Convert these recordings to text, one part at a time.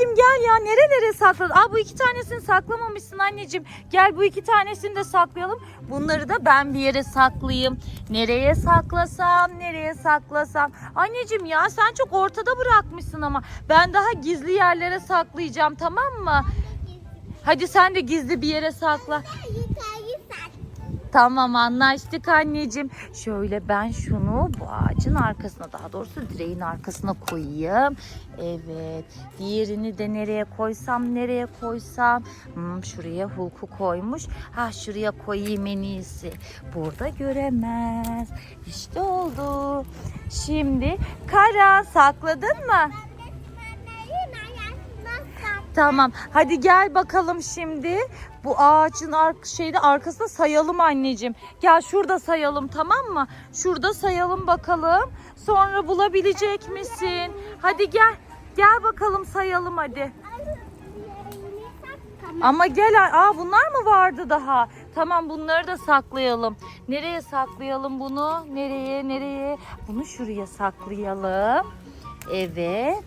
Anneciğim gel ya nerelere sakladın? Aa bu iki tanesini saklamamışsın anneciğim. Gel bu iki tanesini de saklayalım. Bunları da ben bir yere saklayayım. Nereye saklasam, nereye saklasam. Anneciğim ya sen çok ortada bırakmışsın ama. Ben daha gizli yerlere saklayacağım tamam mı? Hadi sen de gizli bir yere sakla. Tamam anlaştık anneciğim. Şöyle ben şunu bu ağacın arkasına daha doğrusu direğin arkasına koyayım. Evet. Diğerini de nereye koysam nereye koysam. Hmm, şuraya Hulk'u koymuş. Ha şuraya koyayım en iyisi. Burada göremez. İşte oldu. Şimdi Kara sakladın mı? Tamam. Hadi gel bakalım şimdi. Bu ağacın ar şeyde arkasında sayalım anneciğim. Gel şurada sayalım tamam mı? Şurada sayalım bakalım. Sonra bulabilecek misin? Hadi gel. Gel bakalım sayalım hadi. Ama gel. Aa bunlar mı vardı daha? Tamam bunları da saklayalım. Nereye saklayalım bunu? Nereye? Nereye? Bunu şuraya saklayalım. Evet.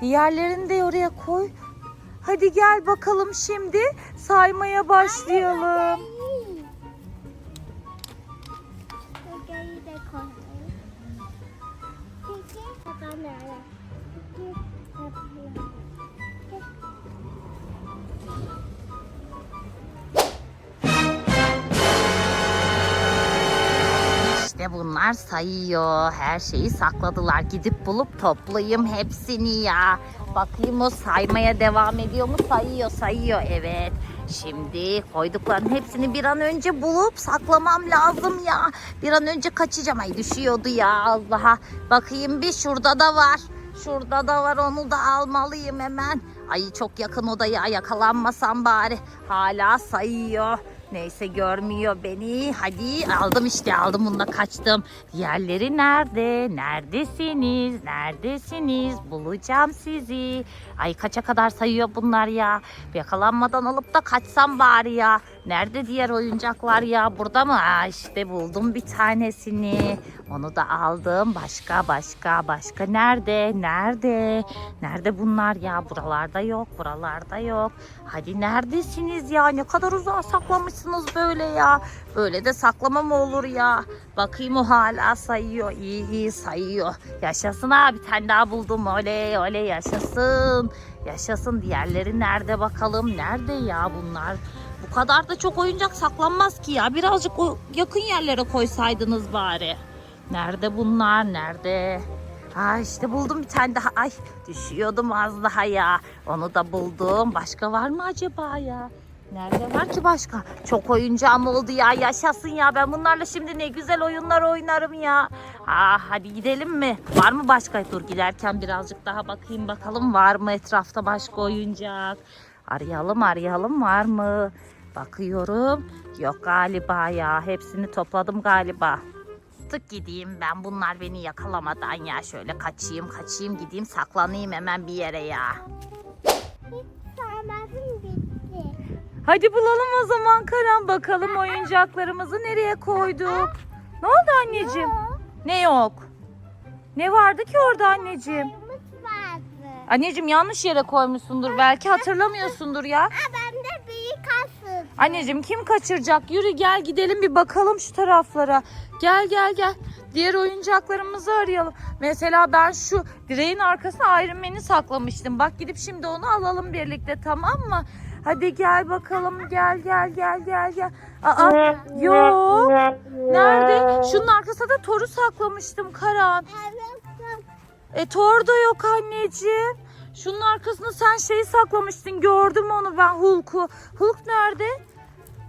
Diğerlerini de oraya koy. Hadi gel bakalım şimdi saymaya başlayalım. İşte bunlar sayıyor. Her şeyi sakladılar. Gidip bulup toplayayım hepsini ya. Bakayım o saymaya devam ediyor mu? Sayıyor, sayıyor. Evet. Şimdi koydukların hepsini bir an önce bulup saklamam lazım ya. Bir an önce kaçacağım. Ay düşüyordu ya Allah'a. Bakayım bir şurada da var. Şurada da var onu da almalıyım hemen. Ay çok yakın odaya yakalanmasam bari. Hala sayıyor. Neyse görmüyor beni. Hadi aldım işte aldım bunu da kaçtım. Diğerleri nerede? Neredesiniz? Neredesiniz? Bulacağım sizi. Ay kaça kadar sayıyor bunlar ya? Yakalanmadan alıp da kaçsam bari ya. Nerede diğer oyuncaklar ya? Burada mı? Ha, işte buldum bir tanesini. Onu da aldım. Başka başka başka nerede? Nerede? Nerede bunlar ya? Buralarda yok. Buralarda yok. Hadi neredesiniz ya? Ne kadar uzağa saklamışsınız böyle ya. Böyle de saklama mı olur ya? Bakayım o hala sayıyor. İyi iyi sayıyor. Yaşasın abi. Bir tane daha buldum. Oley oley yaşasın. Yaşasın. Diğerleri nerede bakalım? Nerede ya bunlar? Bu kadar da çok oyuncak saklanmaz ki ya. Birazcık o yakın yerlere koysaydınız bari. Nerede bunlar? Nerede? Ha işte buldum bir tane daha. Ay düşüyordum az daha ya. Onu da buldum. Başka var mı acaba ya? Nerede var ki başka? Çok oyuncağım oldu ya. Yaşasın ya. Ben bunlarla şimdi ne güzel oyunlar oynarım ya. Aa, hadi gidelim mi? Var mı başka? Dur giderken birazcık daha bakayım bakalım var mı etrafta başka oyuncak? Arayalım arayalım var mı? Bakıyorum. Yok galiba ya. Hepsini topladım galiba. Tık gideyim ben bunlar beni yakalamadan ya şöyle kaçayım kaçayım gideyim saklanayım hemen bir yere ya. Hadi bulalım o zaman Karan bakalım oyuncaklarımızı nereye koyduk. Ne oldu anneciğim? Yok, Ne yok? Ne vardı ki orada anneciğim? Anneciğim yanlış yere koymuşsundur belki hatırlamıyorsundur ya. Aa, ben. Anneciğim kim kaçıracak? Yürü gel gidelim bir bakalım şu taraflara. Gel gel gel. Diğer oyuncaklarımızı arayalım. Mesela ben şu direğin arkasına Iron Man'i saklamıştım. Bak gidip şimdi onu alalım birlikte tamam mı? Hadi gel bakalım gel gel gel gel gel. Aa yok. Nerede? Şunun arkasında da Thor'u saklamıştım Karan. E Thor da yok anneciğim. Şunun arkasında sen şeyi saklamıştın. Gördüm onu ben Hulk'u. Hulk nerede?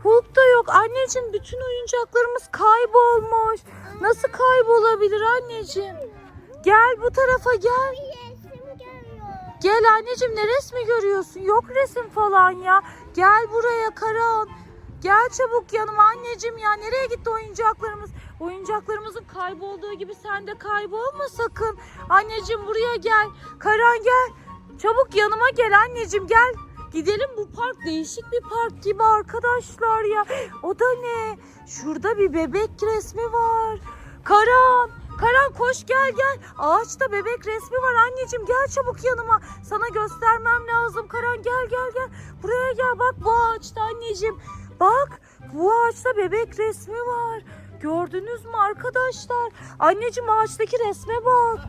Hulk da yok. Anneciğim bütün oyuncaklarımız kaybolmuş. Nasıl kaybolabilir anneciğim? Gel bu tarafa gel. Gel anneciğim ne resmi görüyorsun? Yok resim falan ya. Gel buraya Karan. Gel çabuk yanıma anneciğim ya. Nereye gitti oyuncaklarımız? Oyuncaklarımızın kaybolduğu gibi sen de kaybolma sakın. Anneciğim buraya gel. Karan gel. Çabuk yanıma gel anneciğim gel. Gidelim bu park değişik bir park gibi arkadaşlar ya. O da ne? Şurada bir bebek resmi var. Karan Karan koş gel gel. Ağaçta bebek resmi var anneciğim gel çabuk yanıma. Sana göstermem lazım Karan gel gel gel. Buraya gel bak bu ağaçta anneciğim. Bak bu ağaçta bebek resmi var. Gördünüz mü arkadaşlar? Anneciğim ağaçtaki resme bak.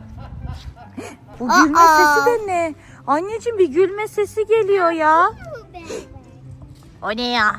Bu gülme sesi de ne? Anneciğim bir gülme sesi geliyor ya. O ne ya?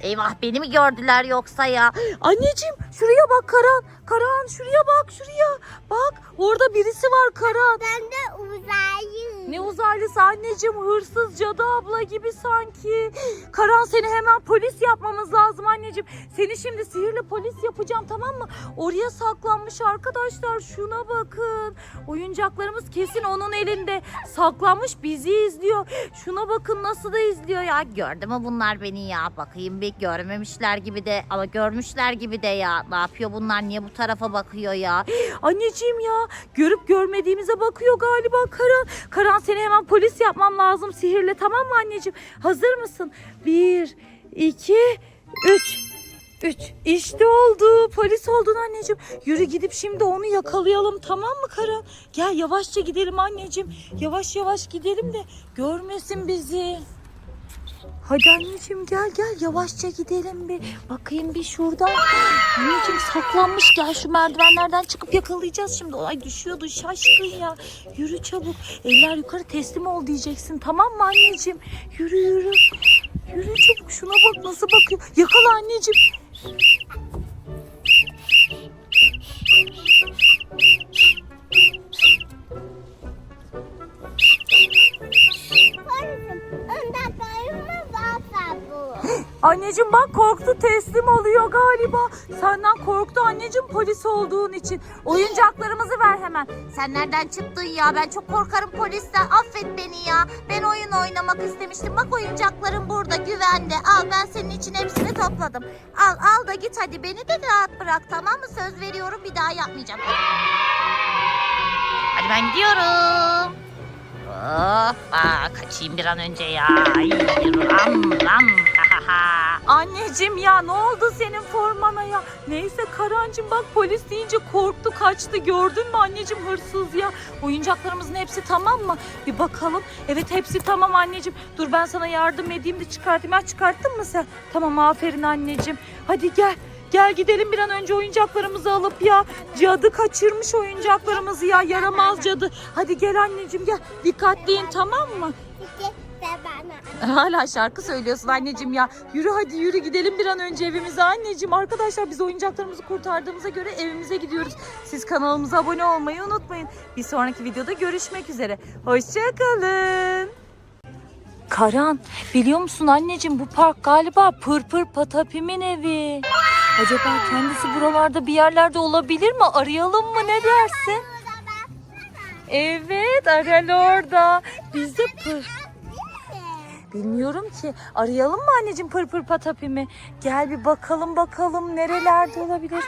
Eyvah beni mi gördüler yoksa ya? Anneciğim şuraya bak Karan. Karan şuraya bak şuraya. Bak orada birisi var Karan. Ben de uzaylı. Ne uzaylısı anneciğim hırsız cadı abla gibi sanki. Karan seni hemen polis yapmamız lazım anneciğim. Seni şimdi sihirli polis yapacağım tamam mı? Oraya saklanmış arkadaşlar şuna bakın. Oyuncaklarımız kesin onun elinde. Saklanmış bizi izliyor. Şuna bakın nasıl da izliyor ya. Gördü mü bunlar beni ya? Bakayım bir görmemişler gibi de ama görmüşler gibi de ya. Ne yapıyor bunlar? Niye bu tarafa bakıyor ya? Anneciğim ya görüp görmediğimize bakıyor galiba Karan. Karan seni hemen polis yapmam lazım sihirle tamam mı anneciğim? Hazır mısın? Bir, iki, üç. Üç. İşte oldu. Polis oldun anneciğim. Yürü gidip şimdi onu yakalayalım tamam mı Karan? Gel yavaşça gidelim anneciğim. Yavaş yavaş gidelim de görmesin bizi. Hadi anneciğim gel gel yavaşça gidelim bir. Bakayım bir şuradan. Anneciğim saklanmış gel şu merdivenlerden çıkıp yakalayacağız şimdi. Ay düşüyordu şaşkın ya. Yürü çabuk. Eller yukarı teslim ol diyeceksin tamam mı anneciğim? Yürü yürü. Yürü çabuk şuna bak nasıl bakıyor. Yakala anneciğim. Anneciğim bak korktu teslim oluyor galiba. Senden korktu anneciğim polis olduğun için. Oyuncaklarımızı ver hemen. Sen nereden çıktın ya? Ben çok korkarım polisten. Affet beni ya. Ben oyun oynamak istemiştim. Bak oyuncaklarım burada güvende. Al ben senin için hepsini topladım. Al al da git hadi beni de rahat bırak tamam mı? Söz veriyorum bir daha yapmayacağım. Hadi ben gidiyorum. Hoppa kaçayım bir an önce ya. Ram ram ha ha ha. Anneciğim ya ne oldu senin formana ya? Neyse Karancığım bak polis deyince korktu kaçtı gördün mü anneciğim hırsız ya. Oyuncaklarımızın hepsi tamam mı? Bir bakalım. Evet hepsi tamam anneciğim. Dur ben sana yardım edeyim de çıkartayım. Ya çıkarttın mı sen? Tamam aferin anneciğim. Hadi gel. Gel gidelim bir an önce oyuncaklarımızı alıp ya. Cadı kaçırmış oyuncaklarımızı ya yaramaz cadı. Hadi gel anneciğim gel. Dikkatliyin tamam mı? Bana. Hala şarkı söylüyorsun anneciğim ya. Yürü hadi yürü gidelim bir an önce evimize anneciğim. Arkadaşlar biz oyuncaklarımızı kurtardığımıza göre evimize gidiyoruz. Siz kanalımıza abone olmayı unutmayın. Bir sonraki videoda görüşmek üzere. Hoşçakalın. Karan biliyor musun anneciğim bu park galiba Pırpır Patapim'in evi. Acaba kendisi buralarda bir yerlerde olabilir mi? Arayalım mı ne dersin? Evet Aral orada. Biz de pır... Bilmiyorum ki. Arayalım mı anneciğim pırpır patapimi? Gel bir bakalım bakalım nerelerde olabilir.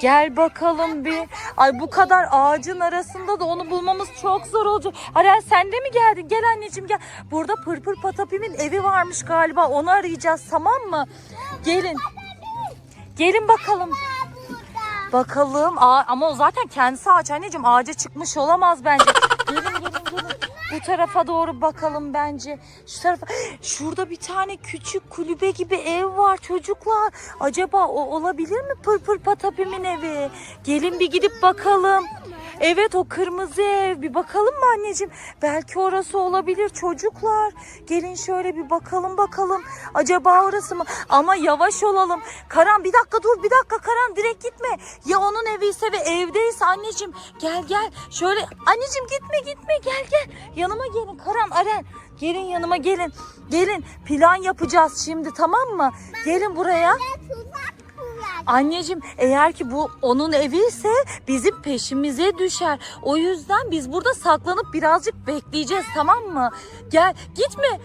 Gel bakalım bir. Ay bu kadar ağacın arasında da onu bulmamız çok zor olacak. Arel sen de mi geldin? Gel anneciğim gel. Burada pırpır patapimin evi varmış galiba. Onu arayacağız tamam mı? Gelin. Gelin bakalım. Bakalım. Aa, ama o zaten kendisi ağaç anneciğim. Ağaca çıkmış olamaz bence. Gelin gelin gelin. Bu tarafa doğru bakalım bence. Şu tarafa. Şurada bir tane küçük kulübe gibi ev var çocuklar. Acaba o olabilir mi Pırpır Patapim'in evi? Gelin bir gidip bakalım. Evet o kırmızı ev. Bir bakalım mı anneciğim? Belki orası olabilir çocuklar. Gelin şöyle bir bakalım bakalım. Acaba orası mı? Ama yavaş olalım. Karan bir dakika dur bir dakika Karan direkt gitme. Ya onun evi ise ve evdeyse anneciğim gel gel. Şöyle anneciğim gitme gitme gel gel. Yanıma gelin Karan Aren. Gelin yanıma gelin. Gelin plan yapacağız şimdi tamam mı? Gelin buraya. Ben. Anneciğim eğer ki bu onun evi ise bizim peşimize düşer. O yüzden biz burada saklanıp birazcık bekleyeceğiz tamam mı? Gel gitme.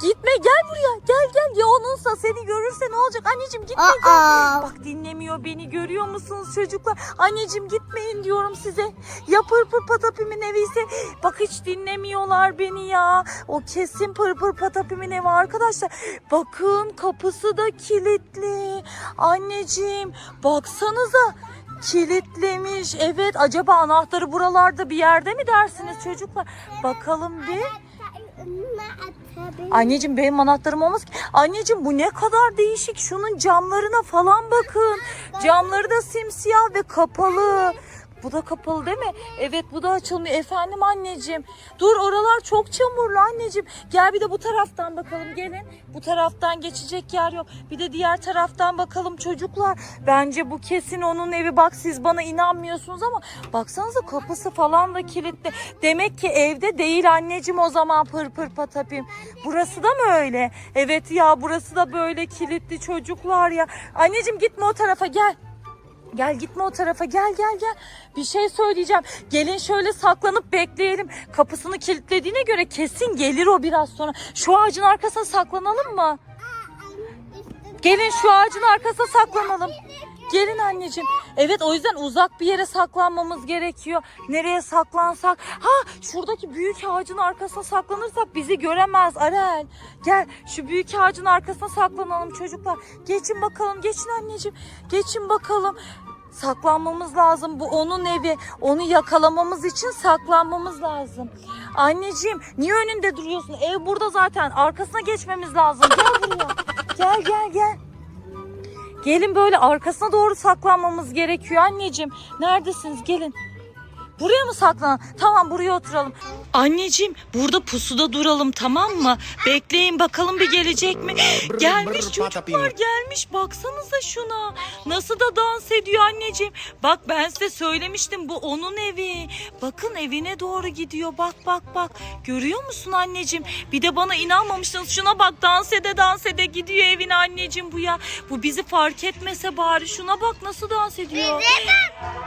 Gitme gel buraya. Gel gel ya onunsa seni görürse ne olacak? Anneciğim gitme gel. Aa. Bak dinlemiyor beni görüyor musunuz çocuklar? Anneciğim gitmeyin diyorum size. Ya pırpır patapimin evi ise bak hiç dinlemiyorlar beni ya. O kesin pırpır patapimin evi arkadaşlar. Bakın kapısı da kilitli. Anneciğim baksanıza kilitlemiş. Evet acaba anahtarı buralarda bir yerde mi dersiniz çocuklar? Bakalım bir. Anneciğim benim anahtarım olmaz ki. Anneciğim bu ne kadar değişik. Şunun camlarına falan bakın. Camları da simsiyah ve kapalı. Bu da kapalı değil mi? Evet bu da açılmıyor. Efendim anneciğim. Dur oralar çok çamurlu anneciğim. Gel bir de bu taraftan bakalım gelin. Bu taraftan geçecek yer yok. Bir de diğer taraftan bakalım çocuklar. Bence bu kesin onun evi. Bak siz bana inanmıyorsunuz ama baksanıza kapısı falan da kilitli. Demek ki evde değil anneciğim o zaman pır pır patapim. Burası da mı öyle? Evet ya burası da böyle kilitli çocuklar ya. Anneciğim gitme o tarafa gel. Gel gitme o tarafa gel gel gel. Bir şey söyleyeceğim. Gelin şöyle saklanıp bekleyelim. Kapısını kilitlediğine göre kesin gelir o biraz sonra. Şu ağacın arkasına saklanalım mı? Gelin şu ağacın arkasına saklanalım. Gelin anneciğim. Evet o yüzden uzak bir yere saklanmamız gerekiyor. Nereye saklansak? Ha şuradaki büyük ağacın arkasına saklanırsak bizi göremez Arel. Gel şu büyük ağacın arkasına saklanalım çocuklar. Geçin bakalım geçin anneciğim. Geçin bakalım. Saklanmamız lazım. Bu onun evi. Onu yakalamamız için saklanmamız lazım. Anneciğim niye önünde duruyorsun? Ev burada zaten. Arkasına geçmemiz lazım. Gel buraya. Gel gel gel. Gelin böyle arkasına doğru saklanmamız gerekiyor anneciğim. Neredesiniz? Gelin. Buraya mı saklan? Tamam buraya oturalım. Anneciğim burada pusuda duralım tamam mı? Bekleyin bakalım bir gelecek mi? Gelmiş çocuklar gelmiş. Baksanıza şuna. Nasıl da dans ediyor anneciğim. Bak ben size söylemiştim bu onun evi. Bakın evine doğru gidiyor. Bak bak bak. Görüyor musun anneciğim? Bir de bana inanmamıştınız. Şuna bak dans ede dans ede gidiyor evine anneciğim bu ya. Bu bizi fark etmese bari. Şuna bak nasıl dans ediyor.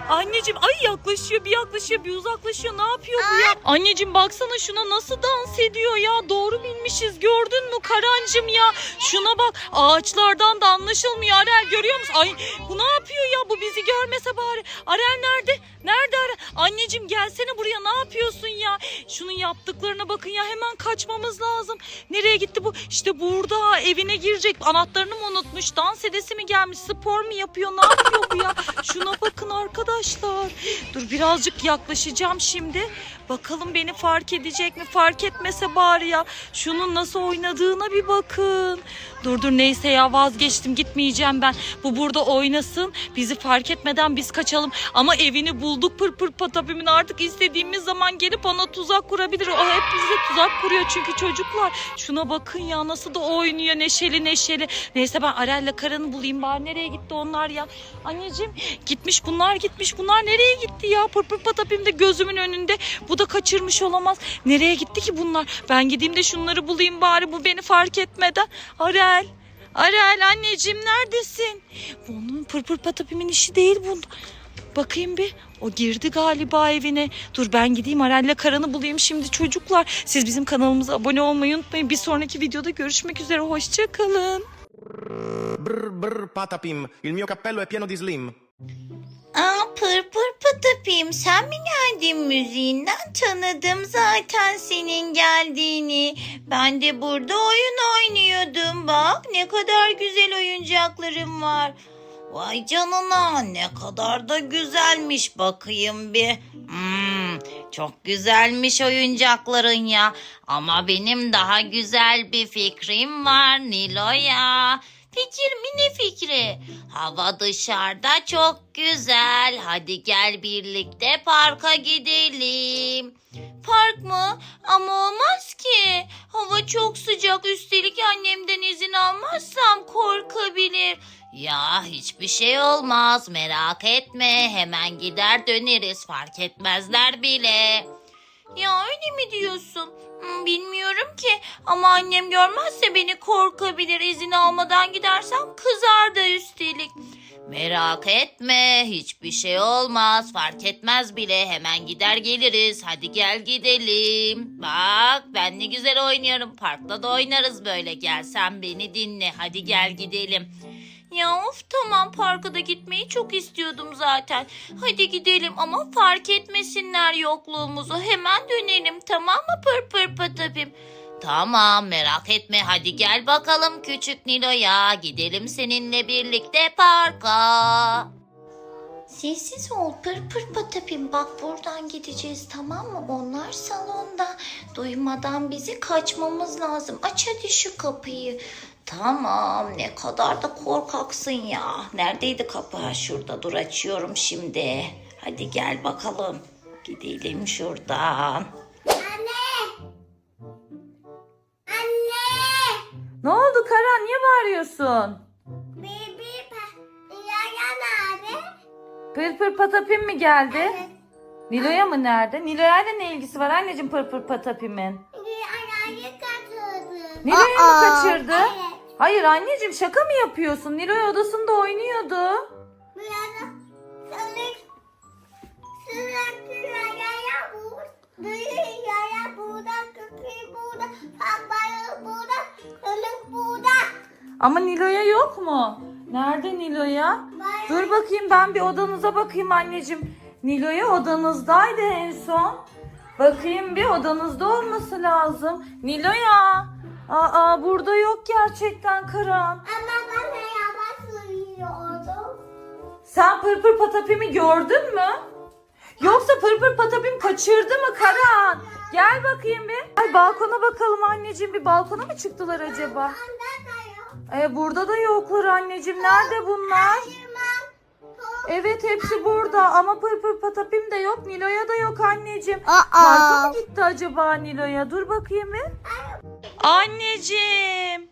Anneciğim ay yaklaşıyor bir yaklaşıyor bir uzaklaşıyor ne yapıyor bu ya? Anneciğim baksana şuna nasıl dans ediyor ya doğru bilmişiz gördün mü Karancım ya? Şuna bak ağaçlardan da anlaşılmıyor Arel görüyor musun? Ay bu ne yapıyor ya bu bizi görmese bari. Arel nerede? Nerede Arel? Anneciğim gelsene buraya ne yapıyorsun ya? Şunun yaptıklarına bakın ya hemen kaçmamız lazım. Nereye gitti bu? İşte burada evine girecek anahtarını mı unutmuş? Dans edesi mi gelmiş? Spor mu yapıyor? Ne yapıyor bu ya? Şuna bakın arkadaşlar. Dur birazcık yaklaşacağım şimdi. Bakalım beni fark edecek mi? Fark etmese bari ya. Şunun nasıl oynadığına bir bakın. Dur dur neyse ya vazgeçtim gitmeyeceğim ben. Bu burada oynasın. Bizi fark etmeden biz kaçalım. Ama evini bulduk pır pır patapimin artık istediğimiz zaman gelip ona tuzak kurabilir. O hep bize tuzak kuruyor çünkü çocuklar. Şuna bakın ya nasıl da oynuyor neşeli neşeli. Neyse ben Arel'le Karan'ı bulayım bari. Nereye gitti onlar ya? Anneciğim gitmiş bunlar gitmiş. Bunlar nereye gitti ya? Pır pır patapim de gözümün önünde. Bu da kaçırmış olamaz. Nereye gitti ki bunlar? Ben gideyim de şunları bulayım bari bu beni fark etmeden. Arel. Arel anneciğim neredesin? Onun pır pır patapimin işi değil bu. Bakayım bir. O girdi galiba evine. Dur ben gideyim Arel'le Karan'ı bulayım şimdi çocuklar. Siz bizim kanalımıza abone olmayı unutmayın. Bir sonraki videoda görüşmek üzere. Hoşçakalın. Brr brr patapim, il mio cappello è pieno di slim. Aa pır pır patapim sen mi geldin müziğinden tanıdım zaten senin geldiğini. Ben de burada oyun oynuyordum bak ne kadar güzel oyuncaklarım var. Vay canına ne kadar da güzelmiş bakayım bir. Hmm, çok güzelmiş oyuncakların ya. Ama benim daha güzel bir fikrim var Nilo'ya. Fikir mi ne fikri? Hava dışarıda çok güzel. Hadi gel birlikte parka gidelim. Park mı? Ama olmaz ki. Hava çok sıcak. Üstelik annemden izin almazsam korkabilir. Ya hiçbir şey olmaz. Merak etme. Hemen gider döneriz. Fark etmezler bile. Ya öyle mi diyorsun? Hmm, bilmiyorum ki ama annem görmezse beni korkabilir. İzin almadan gidersem kızar da üstelik. Merak etme hiçbir şey olmaz fark etmez bile hemen gider geliriz hadi gel gidelim. Bak ben ne güzel oynuyorum parkta da oynarız böyle gel sen beni dinle hadi gel gidelim. Ya of tamam parka da gitmeyi çok istiyordum zaten. Hadi gidelim ama fark etmesinler yokluğumuzu. Hemen dönelim tamam mı pır pır patapim? Tamam merak etme hadi gel bakalım küçük Nilo'ya. Gidelim seninle birlikte parka. Sessiz ol pır pır patapim bak buradan gideceğiz tamam mı? Onlar salonda duymadan bizi kaçmamız lazım. Aç hadi şu kapıyı. Tamam ne kadar da korkaksın ya. Neredeydi kapı? Ha, Şurada dur açıyorum şimdi. Hadi gel bakalım. Gidelim şuradan. Anne. Anne. Ne oldu Karan niye bağırıyorsun? Bibi. Yaya nerede? Pır pır patapim mi geldi? Nilo'ya mı nerede? Nilo'ya ne ilgisi var anneciğim pır pır patapimin? Yayayı kaçırdı. Nilo'ya mı kaçırdı? Evet. Hayır anneciğim şaka mı yapıyorsun? Nilo'ya odasında oynuyordu. Ama Nilo'ya yok mu? Nerede Nilo'ya? Dur bakayım ben bir odanıza bakayım anneciğim. Nilo'ya odanızdaydı en son. Bakayım bir odanızda olması lazım. Nilo'ya. Aa burada yok gerçekten Karan. Ama bana yavaş uyuyordum. Sen pırpır patapimi gördün mü? Yoksa pırpır patapim kaçırdı mı Karan? Gel bakayım bir. Ay balkona bakalım anneciğim bir balkona mı çıktılar acaba? Anda da yok. E, burada da yoklar anneciğim. Nerede bunlar? Evet hepsi burada ama pırpır patapim de yok. Nilo'ya da yok anneciğim. Parka mı gitti acaba Nilo'ya? Dur bakayım bir. Anneciğim.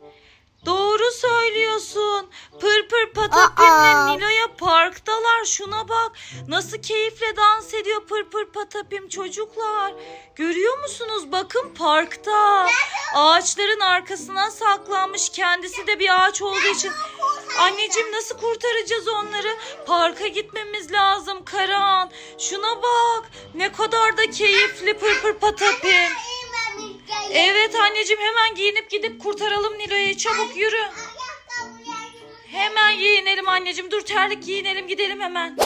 Doğru söylüyorsun. Pırpır patapimle Nilo'ya parktalar. Şuna bak. Nasıl keyifle dans ediyor pırpır patapim çocuklar. Görüyor musunuz? Bakın parkta. Ağaçların arkasına saklanmış. Kendisi de bir ağaç olduğu için. Anneciğim nasıl kurtaracağız onları? Parka gitmemiz lazım Karan. Şuna bak. Ne kadar da keyifli pırpır patapim. Evet anneciğim hemen giyinip gidip kurtaralım Nilo'yu. Çabuk yürü. Hemen giyinelim anneciğim. Dur terlik giyinelim gidelim hemen.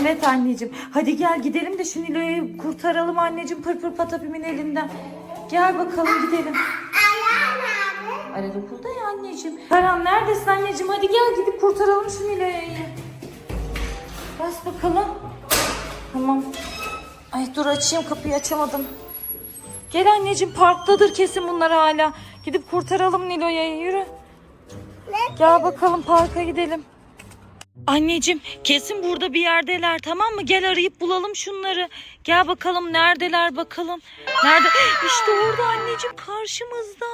Evet anneciğim. Hadi gel gidelim de şu Nilo'yu kurtaralım anneciğim pırpır patapimin elinden. Gel bakalım gidelim. Arada okulda ya anneciğim. Karan neredesin anneciğim? Hadi gel gidip kurtaralım şu Nilo'yu. Bas bakalım. Tamam. Ay dur açayım kapıyı açamadım. Gel anneciğim parktadır kesin bunlar hala. Gidip kurtaralım Nilo'yu yürü. Gel bakalım parka gidelim. Anneciğim kesin burada bir yerdeler tamam mı? Gel arayıp bulalım şunları. Gel bakalım neredeler bakalım. Nerede? İşte orada anneciğim karşımızda.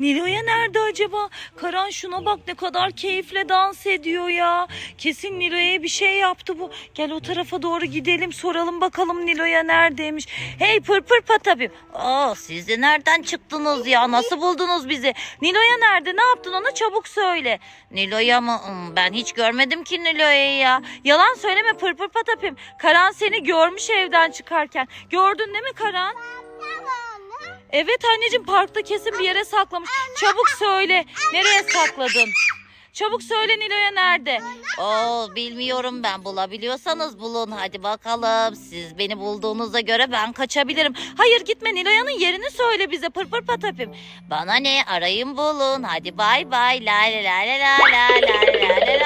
Nilo'ya nerede acaba? Karan şuna bak ne kadar keyifle dans ediyor ya. Kesin Nilo'ya bir şey yaptı bu. Gel o tarafa doğru gidelim soralım bakalım Nilo'ya neredeymiş. Hey pırpır patapim. Aa siz de nereden çıktınız ya? Nasıl buldunuz bizi? Nilo'ya nerede? Ne yaptın ona çabuk söyle. Nilo'ya mı? Hmm, Ben hiç görmedim ki Nilo'yu ya. Yalan söyleme pırpır patapim. Karan seni görmüş evden çıkarken. Gördün değil mi Karan? Evet anneciğim parkta kesin bir yere saklamış. Çabuk söyle. Nereye sakladın? Çabuk söyle Nilo'ya nerede? Oo bilmiyorum ben bulabiliyorsanız bulun hadi bakalım. Siz beni bulduğunuza göre ben kaçabilirim. Hayır gitme Nilo'yanın yerini söyle bize pırpır patapim. Bana ne arayın bulun hadi bay bay la la la la la la la la la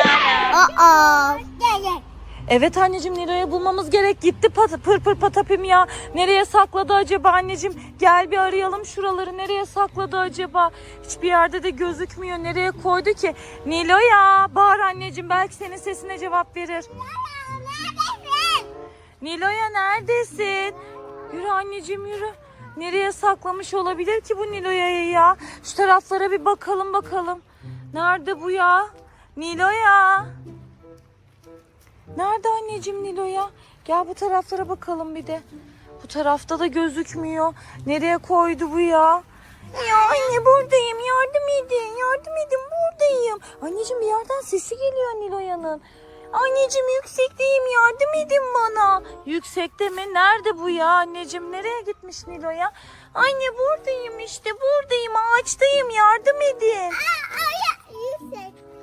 la. Aa. Gel gel. Evet anneciğim Nilo'yu bulmamız gerek. Gitti pat pır pır patapim ya. Nereye sakladı acaba anneciğim? Gel bir arayalım şuraları. Nereye sakladı acaba? Hiçbir yerde de gözükmüyor. Nereye koydu ki? Nilo'ya bağır anneciğim. Belki senin sesine cevap verir. Nilo'ya neredesin? Yürü anneciğim yürü. Nereye saklamış olabilir ki bu Nilo'ya'yı ya? Şu taraflara bir bakalım bakalım. Nerede bu ya? Nilo'ya. Nerede anneciğim Nilo'ya? Gel bu taraflara bakalım bir de. Bu tarafta da gözükmüyor. Nereye koydu bu ya? Ya anne buradayım yardım edin yardım edin buradayım. Anneciğim bir yerden sesi geliyor Niloya'nın. Anneciğim yüksekteyim yardım edin bana. Yüksekte mi? Nerede bu ya anneciğim? Nereye gitmiş Nilo'ya? Anne buradayım işte buradayım ağaçtayım yardım edin.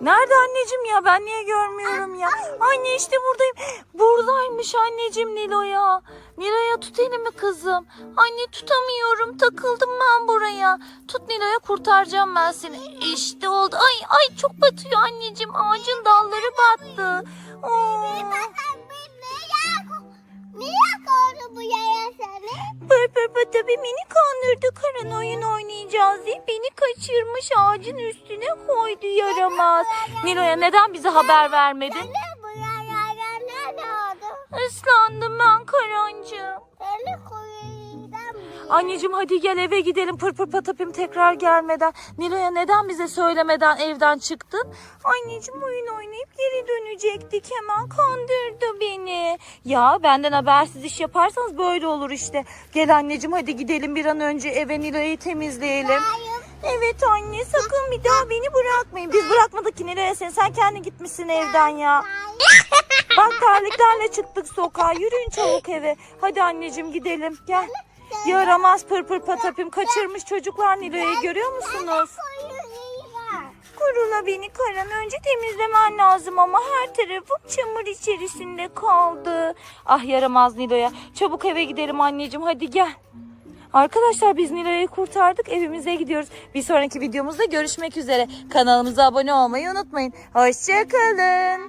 Nerede anneciğim ya ben niye görmüyorum ya? Anne işte buradayım. Buradaymış anneciğim Nilo'ya. Nilo'ya tut elimi kızım. Anne tutamıyorum takıldım ben buraya. Tut Nilo'ya kurtaracağım ben seni. İşte oldu. Ay ay çok batıyor anneciğim. Ağacın dalları battı. Oo. Niye koydu bu yaya seni? Pır pır pır tabii beni kandırdı. Karın oyun oynayacağız diye beni kaçırmış ağacın üstüne koydu yaramaz. Nilo'ya neden bize haber vermedin? Ne bu yaya nerede oldu? Islandım ben Karancığım. Seni kuyudan Anneciğim hadi gel eve gidelim pır pır patapim tekrar gelmeden. Nilo'ya neden bize söylemeden evden çıktın? Anneciğim oyun oynayıp geri dönecektik hemen kandırdı beni. Ya benden habersiz iş yaparsanız böyle olur işte. Gel anneciğim hadi gidelim bir an önce eve Nilo'yu temizleyelim. Evet anne sakın bir daha beni bırakmayın. Biz bırakmadık ki Nilo'ya seni sen kendin gitmişsin evden ya. Bak terliklerle çıktık sokağa. Yürüyün çabuk eve. Hadi anneciğim gidelim. Gel. Yaramaz pır pır patapim kaçırmış çocuklar Nilo'yu görüyor musunuz? Kurula beni Karan önce temizlemen lazım ama her tarafım çamur içerisinde kaldı. Ah yaramaz Nilo'ya. Çabuk eve gidelim anneciğim hadi gel. Arkadaşlar biz Nilo'yu kurtardık evimize gidiyoruz. Bir sonraki videomuzda görüşmek üzere. Kanalımıza abone olmayı unutmayın. Hoşçakalın.